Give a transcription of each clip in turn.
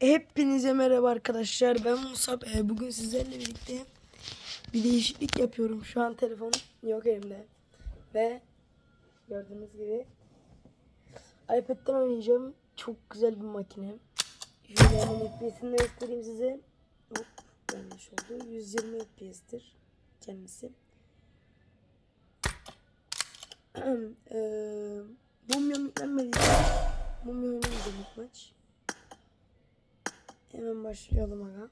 Hepinize merhaba arkadaşlar. Ben Musab. Ee, Bugün sizlerle birlikte bir değişiklik yapıyorum. Şu an telefon yok elimde. Ve gördüğünüz gibi iPad'den oynayacağım. Çok güzel bir makine. Şöyle hemen FPS'ini göstereyim size. Hop, yanlış oldu. 120 FPS'tir kendisi. Eee Mumya yüklenmedi. Mumya oynamayacağım ilk maç. Hemen başlayalım aga.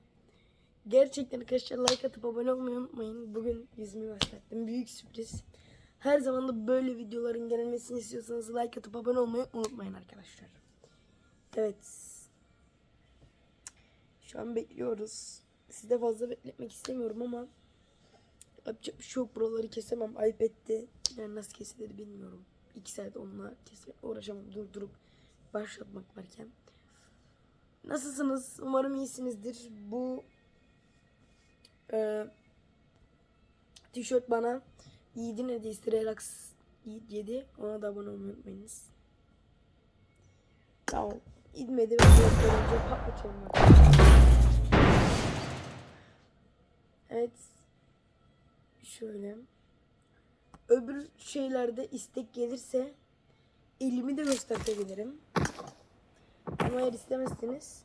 Gerçekten arkadaşlar like atıp abone olmayı unutmayın. Bugün yüzümü gösterdim. Büyük sürpriz. Her zaman da böyle videoların gelmesini istiyorsanız like atıp abone olmayı unutmayın arkadaşlar. Evet. Şu an bekliyoruz. Sizi de fazla bekletmek istemiyorum ama yapacak bir şey yok. Buraları kesemem. iPad'de yani nasıl kesilir bilmiyorum. 2 saat onunla kesmekle uğraşamam. Durdurup başlatmak varken. Nasılsınız? Umarım iyisinizdir. Bu e, tişört bana Yiğit'in hediyesi Relax Yiğit 7. Ona da abone olmayı unutmayınız. Tamam. İdmedi ve önce patlatıyorum. Evet. Şöyle. Öbür şeylerde istek gelirse elimi de gösterebilirim. Ama eğer istemezseniz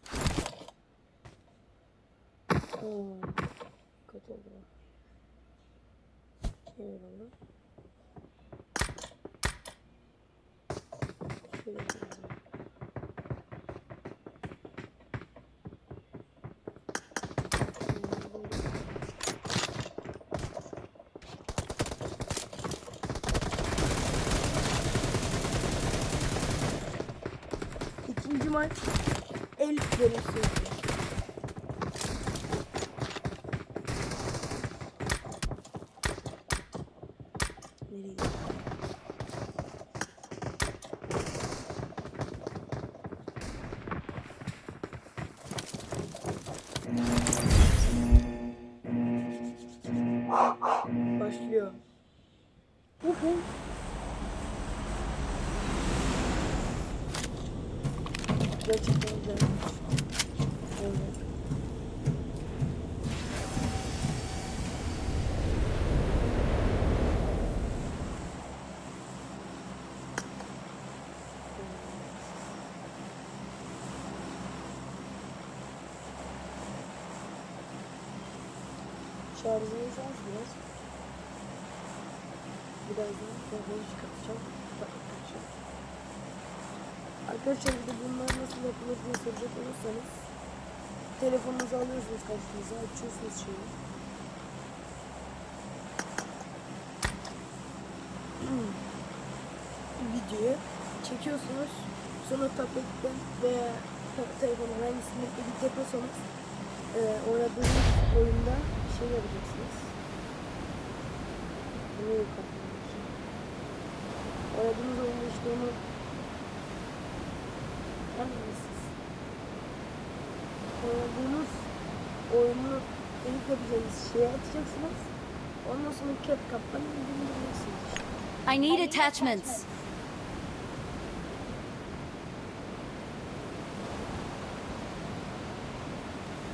Oo, kötü oldu. Şöyle oldu. Şöyle. İkinci maç el dönüşü. Nereye gidiyor? Şarjımız az biraz. Birazdan telefonu çıkartacağım. Kapatacağım. Arkadaşlar bir de bunlar nasıl yapılır diye soracak olursanız telefonunuzu alıyorsunuz karşınıza açıyorsunuz şeyi. videoyu çekiyorsunuz sonra tabletten veya telefonun hangisinde edit yapıyorsanız e, oynadığınız oyunda şey yapacaksınız. Ne yapıyorsunuz? Oynadığınız oyunda işte onu Anladınız. Oynadığınız oyunu edit yapacağınız şeye atacaksınız. Ondan sonra CapCut'tan indireceksiniz. I need attachments.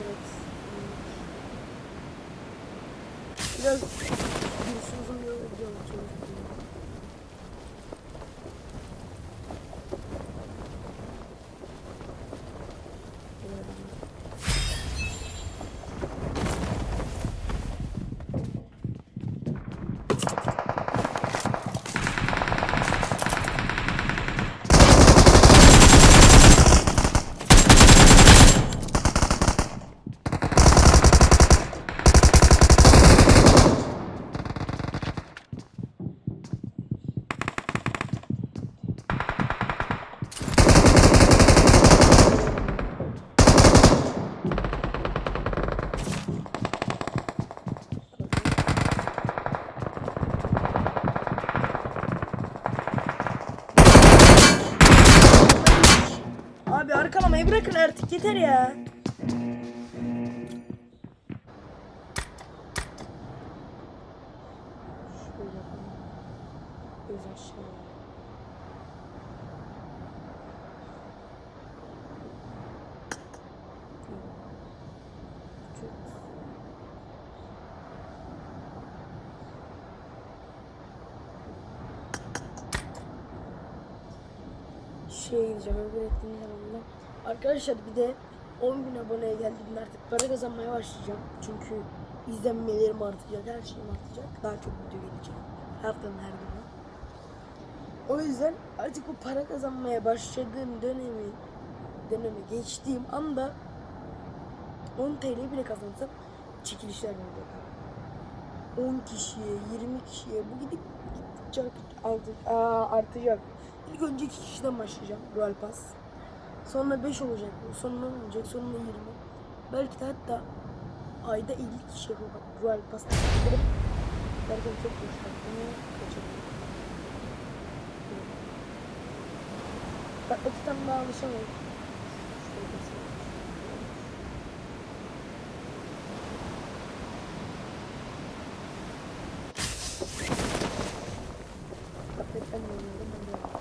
Evet. Biraz giriş uzun bir video olacak. Abi arkalamayı bırakın artık yeter ya. Şöyle yapalım. Göz aşağı. Şeye gideceğim. Öbür etkinliğin yanında. Arkadaşlar bir de 10 bin aboneye geldiğimde artık para kazanmaya başlayacağım. Çünkü izlenmelerim artacak, her şeyim artacak. Daha çok video gelecek. Haftanın her günü. O yüzden artık bu para kazanmaya başladığım dönemi dönemi geçtiğim anda 10 TL bile kazansam çekilişler olacak. 10 kişiye, 20 kişiye bu gidip gittikçe artacak. İlk önce 2 kişiden başlayacağım Royal Pass. Sonra 5 olacak. Sonra 10 olacak. Sonra 20. Belki de hatta ayda 50 kişi yapacak Royal Pass. Derken çok boş vaktimi kaçırdım. Bak o daha alışamadım. Şöyle göstereyim. Tabletten de oynuyorum. Ben de oynuyorum.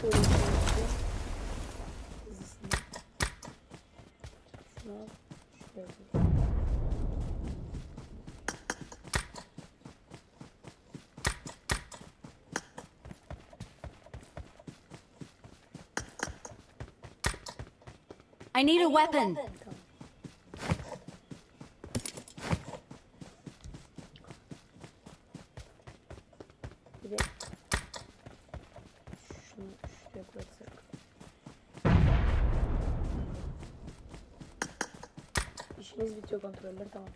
Şöyle bir şey yapayım. Hızlısını. Şunu al. Şuraya koy. I need a weapon. İşimiz bitiyor kontroller tamam.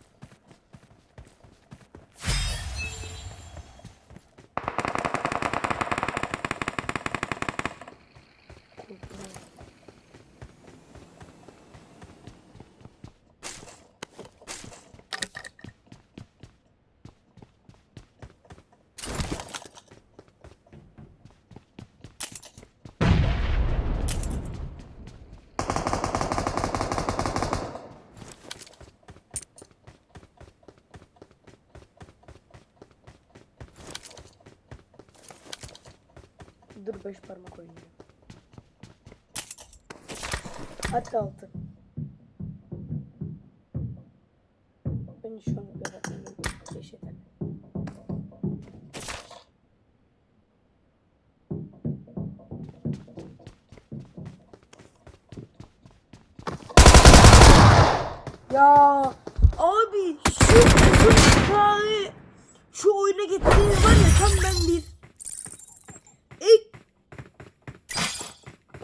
Dur beş parmak oynayacağım. Hatta altı.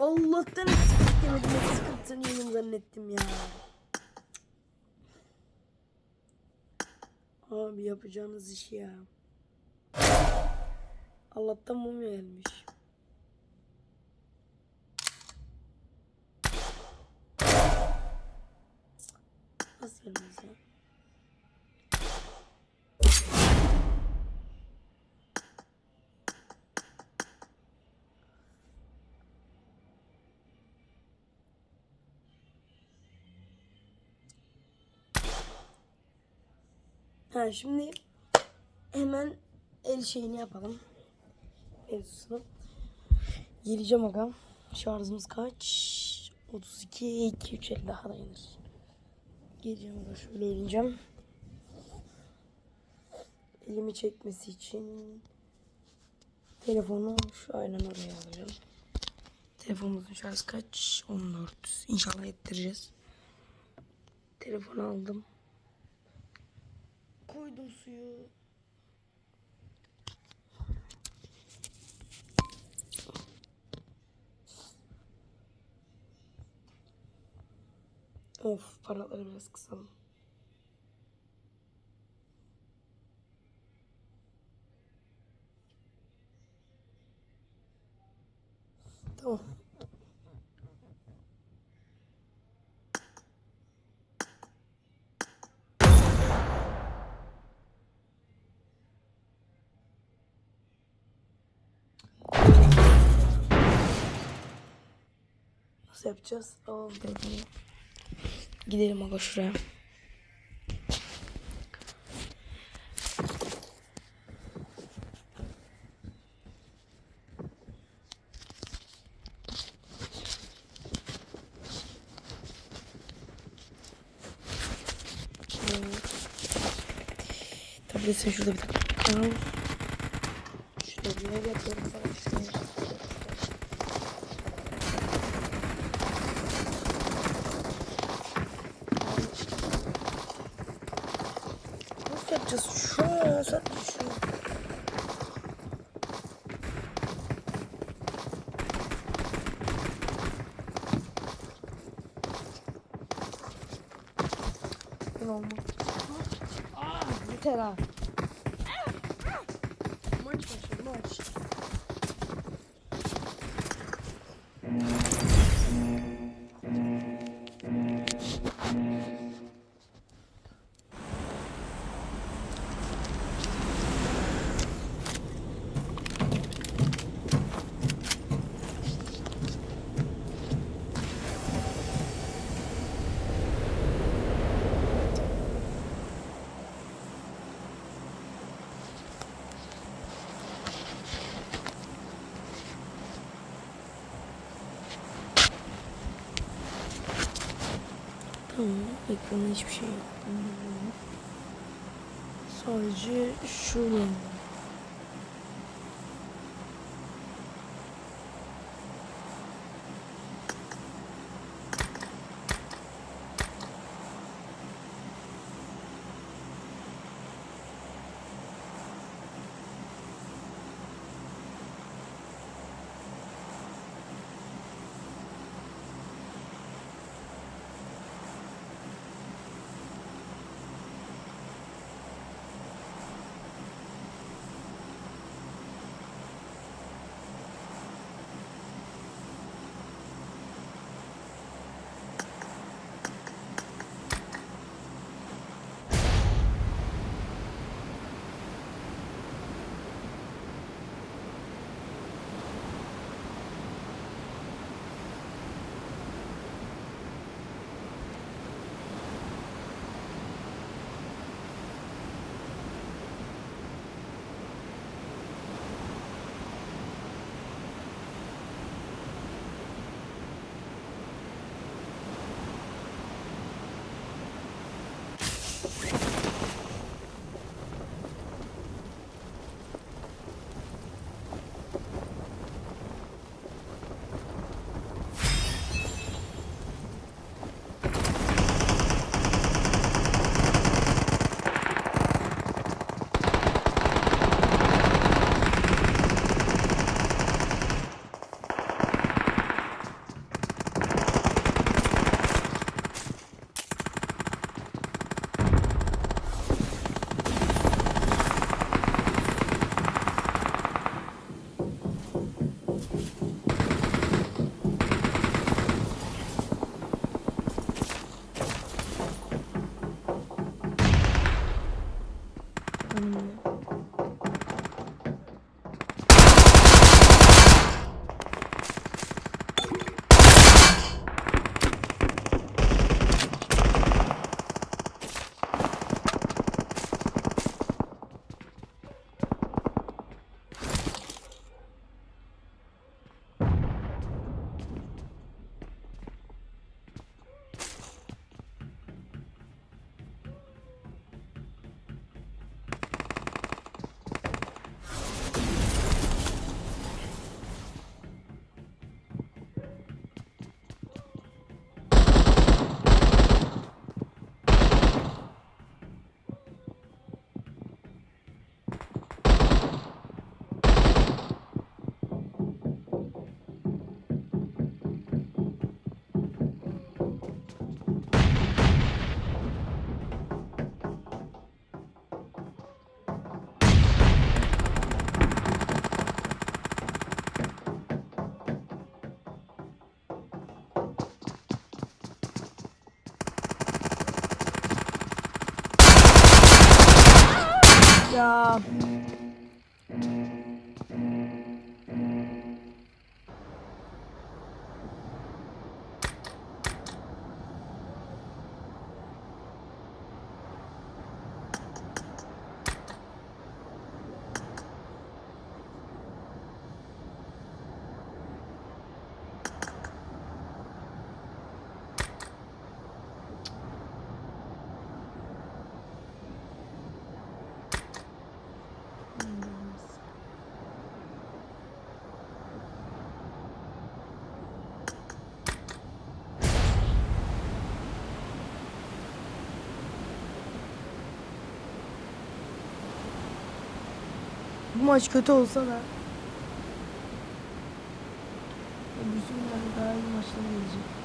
Allah'tan eksik demedim. Sıkıntını yedim zannettim ya. Abi yapacağınız iş ya. Allah'tan mum gelmiş. Nasıl gelmez ya? Ha şimdi hemen el şeyini yapalım. Mevzusunu. Geleceğim agam. Şarjımız kaç? 32, 2, 3, 50 daha dayanır. Geleceğim aga şöyle oynayacağım. Elimi çekmesi için telefonu şu aynen oraya alacağım. Telefonumuzun şarjı kaç? 14. İnşallah yettireceğiz. Telefonu aldım. Koydum suyu. Of paraları biraz kısalım. Tamam. Nasıl yapacağız? Telefonu. Gidelim aga şuraya. Tablet sen şurada bir dakika. Şurada bir görev yapıyorum arkadaşlar. Nasıl yapacağız? Şu an sadece şu. Ben olmaz. Aa, yeter ha. Maç Tamam, ekranda hiçbir şey yok. Sadece şurada. Ya. Maç kötü olsa da Bismillah daha iyi maçlar gelecek.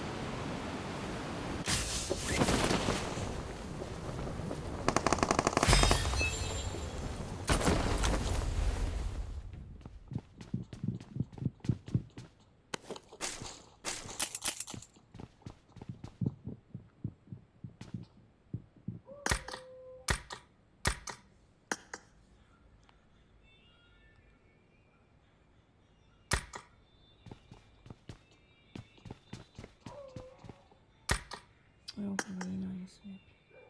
Yok bu yine aynısını yapıyor.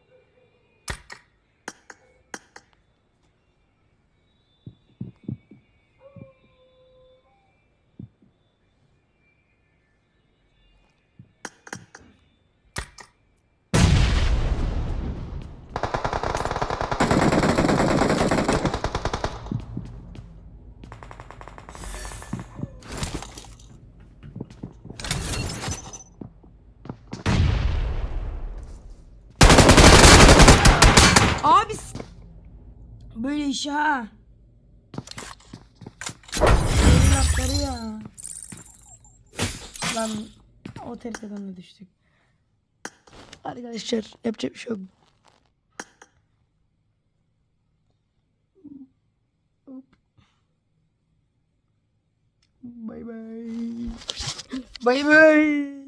Abi s- böyle iş ha. Evlatları ya. Lan o tehlikeden de düştük. Arkadaşlar yapacak bir şey yok. Bay bay. Bay bay.